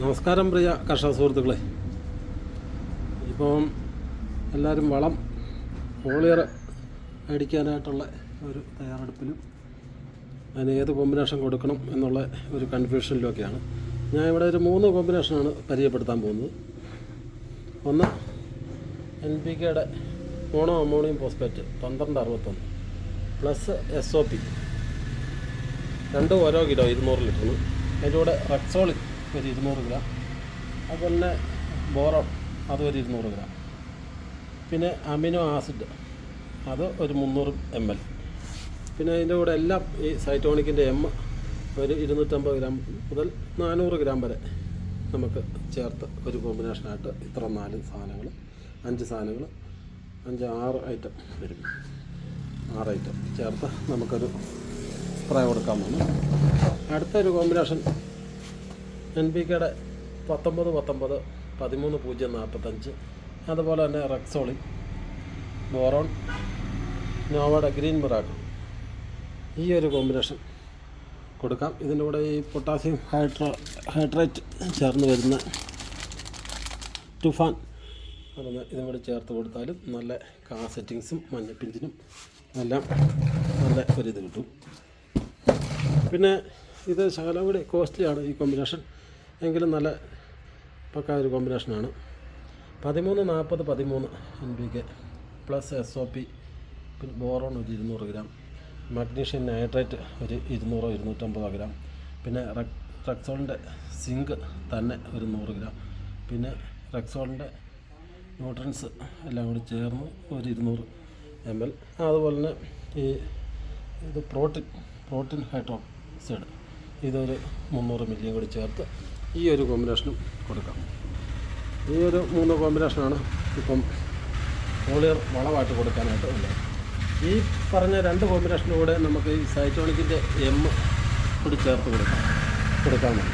നമസ്കാരം പ്രിയ കർഷക സുഹൃത്തുക്കളെ. ഇപ്പം എല്ലാവരും വളം ഫോളിയർ അടിക്കാനായിട്ടുള്ള ഒരു തയ്യാറെടുപ്പിലും അതിന് ഏത് കോമ്പിനേഷൻ കൊടുക്കണം എന്നുള്ള ഒരു കൺഫ്യൂഷനിലൊക്കെയാണ് ഞാൻ ഇവിടെ ഒരു മൂന്ന് കോമ്പിനേഷനാണ് പരിചയപ്പെടുത്താൻ പോകുന്നത്. ഒന്ന് എൻ പി കെയുടെ മോണോ അമോണിയം ഫോസ്ഫേറ്റ് പന്ത്രണ്ട് അറുപത്തൊന്ന് പ്ലസ് എസ് ഒ പി രണ്ടും ഓരോ കിലോ ഇരുന്നൂറ് ലിറ്ററിന്. അതിന്റെ കൂടെ റക്സോളിൻ ഒരു ഇരുന്നൂറ് ഗ്രാം. അതുപോലെ തന്നെ ബോറോൺ അത് ഒരു ഇരുന്നൂറ് ഗ്രാം. പിന്നെ അമിനോ ആസിഡ് അത് ഒരു മുന്നൂറ് എം എൽ പിന്നെ അതിന്റെ കൂടെ എല്ലാം ഈ സൈറ്റോണിക്കിന്റെ എം ഒരു ഇരുന്നൂറ്റമ്പത് ഗ്രാം മുതൽ നാനൂറ് ഗ്രാം വരെ നമുക്ക് ചേർത്ത് ഒരു കോമ്പിനേഷനായിട്ട് ഇത്ര നാല് സാധനങ്ങൾ അഞ്ച് സാധനങ്ങൾ അഞ്ച് ആറ് ഐറ്റം വരും. ആറ് ഐറ്റം ചേർത്ത് നമുക്കൊരു സ്പ്രേ കൊടുക്കാമെന്നാണ്. അടുത്തൊരു കോമ്പിനേഷൻ എൻ പി കെയുടെ പത്തൊമ്പത് പത്തൊമ്പത് പതിമൂന്ന് പൂജ്യം നാൽപ്പത്തഞ്ച്. അതുപോലെ തന്നെ റെക്സോളി ബോറോൺ നോവയുടെ ഗ്രീൻ മിറാക്കിൾ. ഈ ഒരു കോമ്പിനേഷൻ കൊടുക്കാം. ഇതിന്റെ കൂടെ ഈ പൊട്ടാസ്യം ഹൈഡ്രോ ഹൈഡ്രേറ്റ് ചേർന്ന് വരുന്ന ടുഫാൻ അതൊന്ന് ഇതും കൂടി ചേർത്ത് കൊടുത്താലും നല്ല കാ സെറ്റിങ്സും മഞ്ഞപ്പിഞ്ചിനും എല്ലാം നല്ല ഒരിത് കിട്ടും. പിന്നെ ഇത് ശകലം കൂടി കോസ്റ്റ്ലിയാണ് ഈ കോമ്പിനേഷൻ. എങ്കിലും നല്ല പക്ക ഒരു കോമ്പിനേഷനാണ്. പതിമൂന്ന് നാൽപ്പത് പതിമൂന്ന് N B K plus S O P പിന്നെ ബോറോൺ ഒരു ഇരുന്നൂറ് ഗ്രാം. മഗ്നീഷ്യം നൈട്രേറ്റ് ഒരു ഇരുന്നൂറോ ഇരുന്നൂറ്റമ്പതോ ഗ്രാം. പിന്നെ റെക് റെക്സോളിന്റെ സിങ്ക് തന്നെ ഒരു നൂറ് ഗ്രാം. പിന്നെ റെക്സോളിന്റെ ന്യൂട്രൻസ് എല്ലാം കൂടി ചേർന്ന് ഒരു ഇരുന്നൂറ് എം എൽ അതുപോലെ തന്നെ ഈ ഇത് പ്രോട്ടീൻ പ്രോട്ടീൻ ഹൈഡ്രോക്സൈഡ്. ഇതൊരു മുന്നൂറ് മില്ലിയും കൂടി ചേർത്ത് ഈ ഒരു കോമ്പിനേഷനും കൊടുക്കാം. ഈ ഒരു മൂന്ന് കോമ്പിനേഷനാണ് ഇപ്പം പോളിയർ വളമായിട്ട് കൊടുക്കാനായിട്ട് ഉള്ളത്. ഈ പറഞ്ഞ രണ്ട് കോമ്പിനേഷനും കൂടെ നമുക്ക് ഈ സൈറ്റോണിക്കിന്റെ എം കൂടി ചേർത്ത് കൊടുക്കാം. കൊടുക്കാമെന്ന്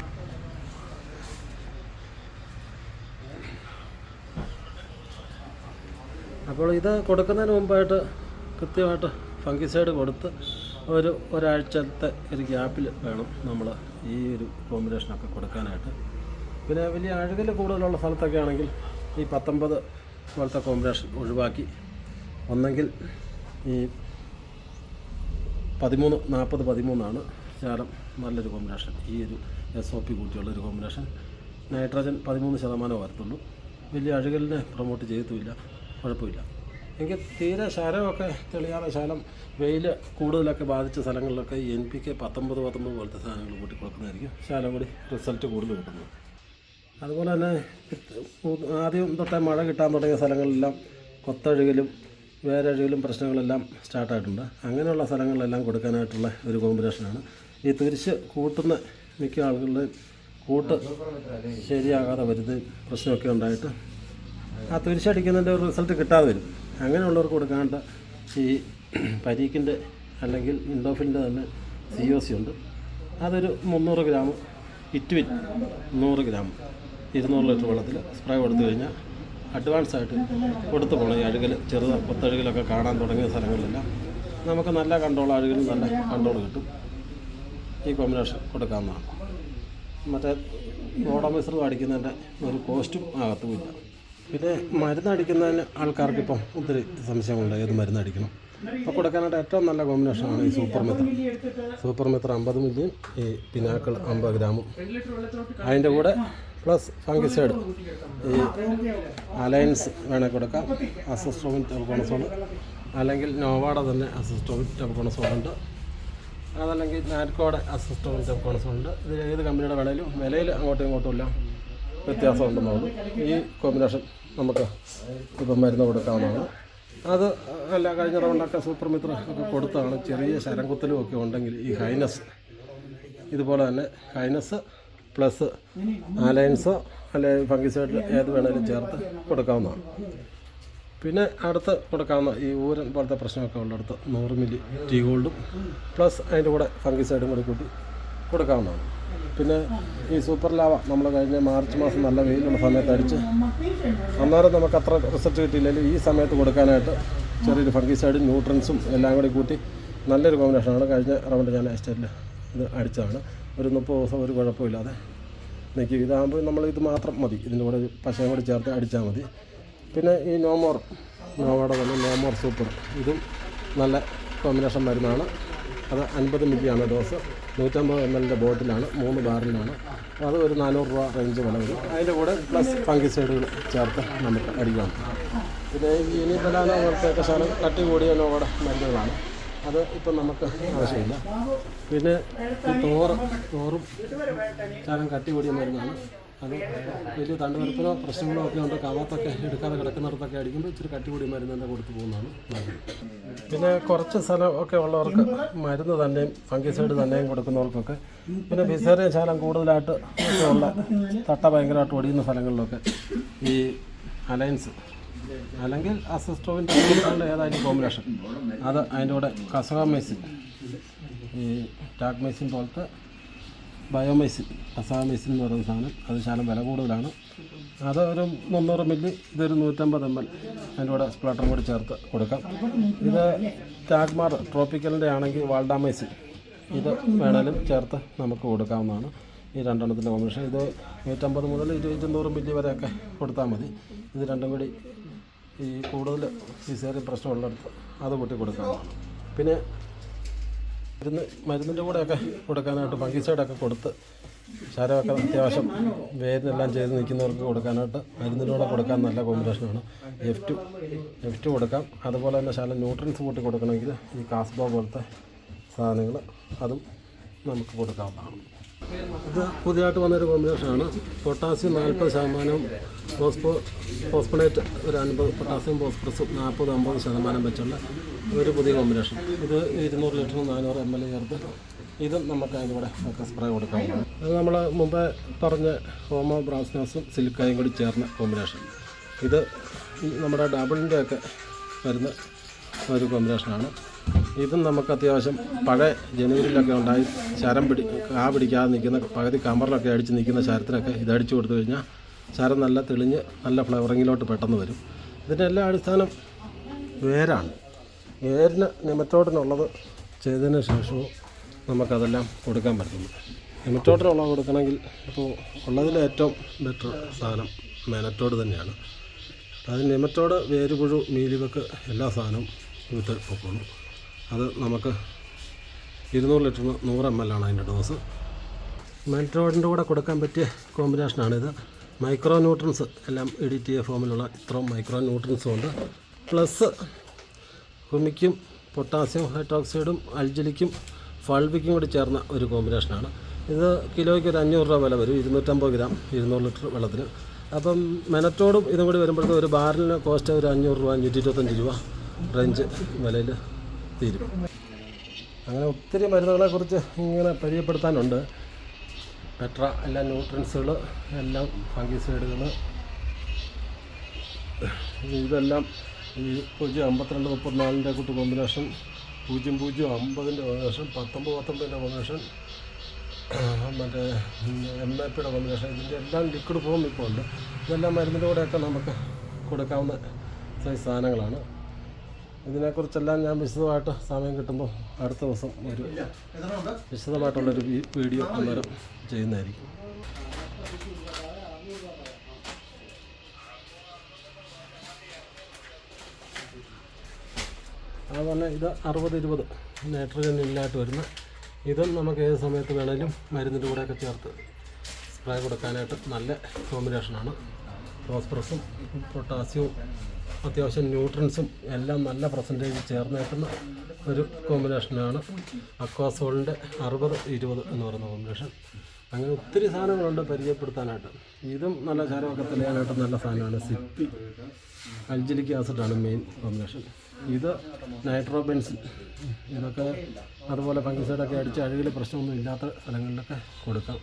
അപ്പോൾ ഇത് കൊടുക്കുന്നതിന് മുമ്പായിട്ട് കൃത്യമായിട്ട് ഫംഗിസൈഡ് കൊടുത്ത് ഒരു ഒരാഴ്ചത്തെ ഒരു ഗ്യാപ്പിൽ വേണം നമ്മൾ ഈ ഒരു കോമ്പിനേഷനൊക്കെ കൊടുക്കാനായിട്ട്. പിന്നെ വലിയ അഴുകൽ കൂടുതലുള്ള സ്ഥലത്തൊക്കെ ആണെങ്കിൽ ഈ പത്തൊമ്പത് പോലത്തെ കോമ്പിനേഷൻ ഒഴിവാക്കി. ഒന്നെങ്കിൽ ഈ പതിമൂന്ന് നാൽപ്പത് പതിമൂന്നാണ് ശാലം നല്ലൊരു കോമ്പിനേഷൻ ഈ ഒരു എസ് ഒ പി കൂട്ടിയുള്ള ഒരു കോമ്പിനേഷൻ നൈട്രജൻ പതിമൂന്ന് ശതമാനം വരത്തുള്ളൂ. വലിയ അഴുകലിനെ പ്രൊമോട്ട് ചെയ്യത്തുമില്ല. കുഴപ്പമില്ല. എങ്കിൽ തീരെ ശരമൊക്കെ തെളിയാതെ ശലം വെയിൽ കൂടുതലൊക്കെ ബാധിച്ച സ്ഥലങ്ങളിലൊക്കെ എൻ പി കെ പത്തൊമ്പത് പത്തൊമ്പത് പോലത്തെ സാധനങ്ങൾ കൂട്ടി കൊടുക്കുന്നതായിരിക്കും ശാലം കൂടി റിസൾട്ട് കൂടുതൽ കിട്ടുന്നത്. അതുപോലെ തന്നെ ആദ്യം തൊട്ടേ മഴ കിട്ടാൻ തുടങ്ങിയ സ്ഥലങ്ങളിലെല്ലാം കൊത്തഴുകലും വേരഴുകലും പ്രശ്നങ്ങളെല്ലാം സ്റ്റാർട്ടായിട്ടുണ്ട്. അങ്ങനെയുള്ള സ്ഥലങ്ങളിലെല്ലാം കൊടുക്കാനായിട്ടുള്ള ഒരു കോമ്പിനേഷനാണ്. ഈ തിരിച്ച് കൂട്ടുന്ന മിക്ക ആളുകളുടെ കൂട്ട് ശരിയാകാതെ വരുത് പ്രശ്നമൊക്കെ ഉണ്ടായിട്ട് ആ തുരിശടിക്കുന്നതിന്റെ ഒരു റിസൾട്ട് കിട്ടാതെ വരും. അങ്ങനെയുള്ളവർക്ക് കൊടുക്കാണ്ട് ഈ പരീക്കിന്റെ അല്ലെങ്കിൽ ഇൻഡോഫിന്റെ തന്നെ സി ഒ സി ഉണ്ട്. അതൊരു മുന്നൂറ് ഗ്രാം ഇറ്റുവിൻ നൂറ് ഗ്രാം ഇരുന്നൂറ് ലിറ്റർ വെള്ളത്തിൽ സ്പ്രേ കൊടുത്തു കഴിഞ്ഞാൽ അഡ്വാൻസ് ആയിട്ട് കൊടുത്തു പോകണം. ഈ അഴുകൽ ചെറുത കൊത്തഴുകലൊക്കെ കാണാൻ തുടങ്ങിയ സ്ഥലങ്ങളിലെല്ലാം നമുക്ക് നല്ല കൺട്രോൾ അഴുകലും നല്ല കൺട്രോൾ കിട്ടും. ഈ കോമ്പിനേഷൻ കൊടുക്കാവുന്നതാണ്. മറ്റേ ഓടോമിസർ അടിക്കുന്നതിന്റെ ഒരു കോസ്റ്റും ആകത്തുമില്ല പിന്നെ മരുന്ന് അടിക്കുന്നതിന് ആൾക്കാർക്ക് ഇപ്പം ഒത്തിരി സംശയമുണ്ട് ഏത് മരുന്ന് അടിക്കണം. അപ്പോൾ കൊടുക്കാനായിട്ട് ഏറ്റവും നല്ല കോമ്പിനേഷനാണ് ഈ സൂപ്പർ മിത്ര സൂപ്പർ മിത്ര അമ്പത് മില്ലിയും ഈ പിനാക്കൾ അമ്പത് ഗ്രാമും. അതിന്റെ കൂടെ പ്ലസ് ഫംഗിസൈഡ് ഈ അലയൻസ് വേണേൽ കൊടുക്കാം. അസിസ്റ്റോമിൻ ടെബക്കോണസോൾ അല്ലെങ്കിൽ നോവാഡ തന്നെ അസിസ്റ്റോമിൻ ടെബക്കോണസോൾ ഉണ്ട്. അതല്ലെങ്കിൽ നാറ്റ്കോടെ ടെബോണസോൾ ഉണ്ട്. ഇത് ഏത് കമ്പനിയുടെ വേണേലും വിലയിൽ അങ്ങോട്ടും ഇങ്ങോട്ടും ഇല്ല വ്യത്യാസം ഉണ്ടെന്നുള്ളൂ ഈ കോമ്പിനേഷൻ നമുക്ക് ഇപ്പം മരുന്ന് കൊടുക്കാവുന്നതാണ്. അത് അല്ല കഴിഞ്ഞ റൗണ്ടൊക്കെ സൂപ്പർ മിത്ര ഒക്കെ കൊടുത്താണ്. ചെറിയ ശരംകുത്തലും ഒക്കെ ഉണ്ടെങ്കിൽ ഈ ഹൈനസ് ഇതുപോലെ തന്നെ ഹൈനസ് പ്ലസ് ആലയൻസോ അല്ലെങ്കിൽ ഫംഗിസൈഡിൽ ഏത് വേണേലും ചേർത്ത് കൊടുക്കാവുന്നതാണ്. പിന്നെ അടുത്ത് കൊടുക്കാവുന്ന ഈ ഊരൻ പോലത്തെ പ്രശ്നമൊക്കെ ഉള്ളിടത്ത് നൂറ് മില്ലി ടീ ഗോൾഡും പ്ലസ് അതിന്റെ കൂടെ ഫംഗിസൈഡും കൂടി കൂട്ടി കൊടുക്കാവുന്നതാണ്. പിന്നെ ഈ സൂപ്പർ ലാവ നമ്മൾ കഴിഞ്ഞ മാർച്ച് മാസം നല്ല വെയിലുള്ള സമയത്ത് അടിച്ച് അന്നേരം നമുക്ക് അത്ര റിസൾട്ട് കിട്ടിയില്ലെങ്കിലും ഈ സമയത്ത് കൊടുക്കാനായിട്ട് ചെറിയൊരു ഫംഗിസൈഡും ന്യൂട്രൻസും എല്ലാം കൂടി കൂട്ടി നല്ലൊരു കോമ്പിനേഷനാണ്. കഴിഞ്ഞ റൗണ്ട് ഞാൻ എസ്റ്റേറ്റിൽ ഇത് അടിച്ചതാണ്. ഒരു മുപ്പത് ദിവസം ഒരു കുഴപ്പമില്ലാതെ നിൽക്കും. ഇതാകുമ്പോൾ നമ്മൾ ഇത് മാത്രം മതി. ഇതിന്റെ കൂടെ പശയും കൂടി ചേർത്ത് അടിച്ചാൽ മതി. പിന്നെ ഈ നോമോർ നോവയുടെ തന്നെ നോമോർ സൂപ്പർ. ഇതും നല്ല കോമ്പിനേഷൻ മരുന്നാണ് അത് അൻപത് മില്ലിയാണ് ഡോസ്. നൂറ്റമ്പത് എം എല്ലിന്റെ ബോട്ടിലാണ് മൂന്ന് ബാറിലാണ് അത് ഒരു നാനൂറ് രൂപ റേഞ്ച് വില വരും. അതിന്റെ കൂടെ പ്ലസ് ഫംഗിസൈഡുകൾ ചേർത്ത് നമുക്ക് അടിക്കാം. പിന്നെ ഇനി ബലാന പോലത്തെ സാധനം കട്ടി കൂടിയ നോവയുടെ മരുന്നുകളാണ്. അത് ഇപ്പം നമുക്ക് ആവശ്യമില്ല. പിന്നെ തോറ് തോറും ശാലം കട്ടി കൂടിയ മരുന്നാണ്. അത് വലിയ തണ്ടുവരപ്പിലോ പ്രശ്നങ്ങളോ ഒക്കെ ഉണ്ട്? കവാത്തൊക്കെ എടുക്കാതെ കിടക്കുന്നിടത്തൊക്കെ അടിക്കുമ്പോൾ ഇച്ചിരി കട്ടി കൂടിയ മരുന്ന് തന്നെ കൊടുത്തു പോകുന്നതാണ് പിന്നെ കുറച്ച് സ്ഥലം ഒക്കെ ഉള്ളവർക്ക് മരുന്ന് തന്നെയും ഫംഗിസൈഡ് തന്നെയും കൊടുക്കുന്നവർക്കൊക്കെ പിന്നെ ബിസേറിയ ശാലം കൂടുതലായിട്ട് ഒക്കെ ഉള്ള തട്ട ഭയങ്കരമായിട്ട് ഒടിയുന്ന സ്ഥലങ്ങളിലൊക്കെ ഈ അലയൻസ് അല്ലെങ്കിൽ അസിസ്റ്റോവിന്റെ ഏതായാലും കോമ്പിനേഷൻ. അത് അതിന്റെ കൂടെ കസവാമൈസിൻ ഈ ടാക് മെസ്സിൻ പോലത്തെ ബയോമൈസിൻ മെസിൻ എന്ന് പറയുന്ന സാധനം. അത് ശാലം വില കൂടുതലാണ്. അത് ഒരു മുന്നൂറ് മില്ലി ഇതൊരു നൂറ്റമ്പത് എം എൽ അതിന്റെ കൂടെ സ്പ്ലാട്ടറും കൂടി ചേർത്ത് കൊടുക്കാം. ഇത് ടാഗ്മാർ ട്രോപ്പിക്കലിന്റെ ആണെങ്കിൽ വാൾഡാമൈസിൻ. ഇത് വേണേലും ചേർത്ത് നമുക്ക് കൊടുക്കാവുന്നതാണ്. ഈ രണ്ടെണ്ണത്തിന്റെ കോമ്പിനേഷൻ ഇത് നൂറ്റമ്പത് മുതൽ ഇരുന്നൂറ് മില്ലി വരെയൊക്കെ കൊടുത്താൽ മതി. ഇത് രണ്ടും കൂടി ഈ കൂടുതൽ സിസേറിയൻ പ്രശ്നമുള്ളിടത്ത് അത് കൂട്ടി കൊടുക്കാവുന്നതാണ് പിന്നെ മരുന്ന് മരുന്നിന്റെ കൂടെയൊക്കെ കൊടുക്കാനായിട്ട് ഫംഗിസൈഡൊക്കെ കൊടുത്ത് ശരമൊക്കെ അത്യാവശ്യം വേദനെല്ലാം ചെയ്ത് നിൽക്കുന്നവർക്ക് കൊടുക്കാനായിട്ട് മരുന്നിന്റെ കൂടെ കൊടുക്കാൻ നല്ല കോമ്പിനേഷനാണ്. എഫ് ടു എഫ് ടു കൊടുക്കാം. അതുപോലെ തന്നെ ശാലം ന്യൂട്രൻസ് കൂട്ടി കൊടുക്കണമെങ്കിൽ ഈ കാസ്ബോ പോലത്തെ സാധനങ്ങൾ അതും നമുക്ക് കൊടുക്കാവുന്നതാണ്. ഇത് പുതിയതായിട്ട് വന്നൊരു കോമ്പിനേഷനാണ്. പൊട്ടാസ്യം നാൽപ്പത് ശതമാനം ഫോസ്ഫോ ഫോസ്ഫണേറ്റ് ഒരു അൻപത് പൊട്ടാസ്യം ഫോസ്ഫറസും നാൽപ്പത് അമ്പത് ശതമാനം വെച്ചുള്ള ഒരു പുതിയ കോമ്പിനേഷൻ. ഇത് ഇരുന്നൂറ് ലിറ്ററും നാനൂറ് എം എൽ ചേർത്ത് ഇതും നമുക്ക് അതിലൂടെ ഒക്കെ സ്പ്രേ കൊടുക്കാവുന്നതാണ്. അത് നമ്മൾ മുമ്പേ പറഞ്ഞ ഹോമോ ബ്രാസ്നസും സിലിക്കായും കൂടി ചേർന്ന കോമ്പിനേഷൻ. ഇത് നമ്മുടെ ഡബിളിന്റെ ഒക്കെ വരുന്ന ഒരു കോമ്പിനേഷനാണ്. ഇതും നമുക്ക് അത്യാവശ്യം പഴയ ജനുവരിയിലൊക്കെ ഉണ്ടായി ശരം പിടി കാ പിടിക്കാതെ നിൽക്കുന്ന പകുതി കമറിലൊക്കെ അടിച്ച് നിൽക്കുന്ന ശരത്തിനൊക്കെ ഇത് കൊടുത്തു കഴിഞ്ഞാൽ ശരം നല്ല തെളിഞ്ഞ് നല്ല ഫ്ലവറിങ്ങിലോട്ട് പെട്ടെന്ന് വരും. ഇതിന്റെ എല്ലാ അടിസ്ഥാനം വേരാണ്. വേരിന് നിമറ്റോട്ടിനുള്ളത് ചെയ്തതിന് ശേഷവും നമുക്കതെല്ലാം കൊടുക്കാൻ പറ്റുന്നു. നിമറ്റോട്ടിനുള്ളത് കൊടുക്കണമെങ്കിൽ ഇപ്പോൾ ഉള്ളതിൽ ഏറ്റവും ബെറ്റർ സാധനം മെനറ്റോട് തന്നെയാണ്. അത് നെമറ്റോട് വേരുപുഴു മീലിവെക്ക് എല്ലാ സാധനവും വിത്ത് പൊക്കോളും. അത് നമുക്ക് ഇരുന്നൂറ് ലിറ്ററിന് നൂറ് എം എൽ ആണ് അതിന്റെ ഡോസ് മെനറ്റോടിന്റെ കൂടെ കൊടുക്കാൻ പറ്റിയ കോമ്പിനേഷനാണിത് മൈക്രോ ന്യൂട്രൻസ് എല്ലാം ഇഡിറ്റിയ ഫോമിലുള്ള ഇത്രയും മൈക്രോ ന്യൂട്രൻസും ഉണ്ട്. പ്ലസ് ഹുമിക്കും പൊട്ടാസ്യം ഹൈഡ്രോക്സൈഡും അൽജലിക്കും ഫൾവിക്കും കൂടി ചേർന്ന ഒരു കോമ്പിനേഷനാണ്. ഇത് കിലോയ്ക്ക് ഒരു അഞ്ഞൂറ് രൂപ വില വരും. ഇരുന്നൂറ്റമ്പത് ഗ്രാം ഇരുന്നൂറ് ലിറ്റർ വെള്ളത്തിന്. അപ്പം മെനറ്റോടും ഇതും കൂടി വരുമ്പോഴത്തേക്ക് ഒരു ബാരലിന് കോസ്റ്റ് ഒരു അഞ്ഞൂറ് രൂപ അഞ്ഞൂറ്റി ഇരുപത്തഞ്ച് രൂപ റേഞ്ച് വിലയിൽ തീരും. അങ്ങനെ ഒത്തിരി മരുന്നുകളെക്കുറിച്ച് ഇങ്ങനെ പരിചയപ്പെടുത്താനുണ്ട്. പെട്ര എല്ലാ ന്യൂട്രൻസുകൾ എല്ലാം ഫംഗിസൈഡുകൾ ഇതെല്ലാം ഈ പൂജ്യം അമ്പത്തിരണ്ട് മുപ്പത്തിനാലിന്റെ കൂട്ട് കോമ്പിനേഷൻ പൂജ്യം പൂജ്യം അമ്പതിന്റെ കോമ്പിനേഷൻ പത്തൊമ്പത് പത്തൊമ്പതിന്റെ കോമ്പിനേഷൻ മറ്റേ എം എ പിയുടെ കോമ്പിനേഷൻ ഇതിന്റെ എല്ലാം ലിക്വിഡ് ഫോം ഇപ്പോൾ ഉണ്ട് ഇതെല്ലാം മരുന്നിന്റെ കൂടെയൊക്കെ നമുക്ക് കൊടുക്കാവുന്ന സാധനങ്ങളാണ്. ഇതിനെക്കുറിച്ചെല്ലാം ഞാൻ വിശദമായിട്ട് സമയം കിട്ടുമ്പോൾ അടുത്ത ദിവസം ഒരു വിശദമായിട്ടുള്ളൊരു വീഡിയോ അന്നേരം ചെയ്യുന്നതായിരിക്കും. അതുപോലെ ഇത് അറുപത് ഇരുപത് നൈട്രജൻ ഇല്ലായിട്ട് വരുന്ന ഇതും നമുക്ക് ഏത് സമയത്ത് വേണേലും മരുന്നിന്റെ കൂടെയൊക്കെ ചേർത്ത് സ്പ്രേ കൊടുക്കാനായിട്ട് നല്ല കോമ്പിനേഷനാണ് ഫോസ്ഫറസും പൊട്ടാസ്യവും അത്യാവശ്യം ന്യൂട്രൻസും എല്ലാം നല്ല പെർസെന്റേജ് ചേർന്നേക്കുന്ന ഒരു കോമ്പിനേഷനാണ് അക്വാസോളിന്റെ അറുപത് ഇരുപത് എന്ന് പറയുന്ന കോമ്പിനേഷൻ അങ്ങനെ ഒത്തിരി സാധനങ്ങളുണ്ട് പരിചയപ്പെടുത്താനായിട്ട്. ഇതും നല്ല ചാരമൊക്കെ തെളിയാനായിട്ട് നല്ല സാധനമാണ്. സിപ്പി അൽജിലിക് ആസിഡാണ് മെയിൻ കോമ്പിനേഷൻ ഇത് നൈട്രോബെൻസിൻ ഇതൊക്കെ അതുപോലെ ഫംഗിസൈഡൊക്കെ അടിച്ച് അഴുകിൽ പ്രശ്നമൊന്നും ഇല്ലാത്ത സ്ഥലങ്ങളിലൊക്കെ കൊടുക്കാം.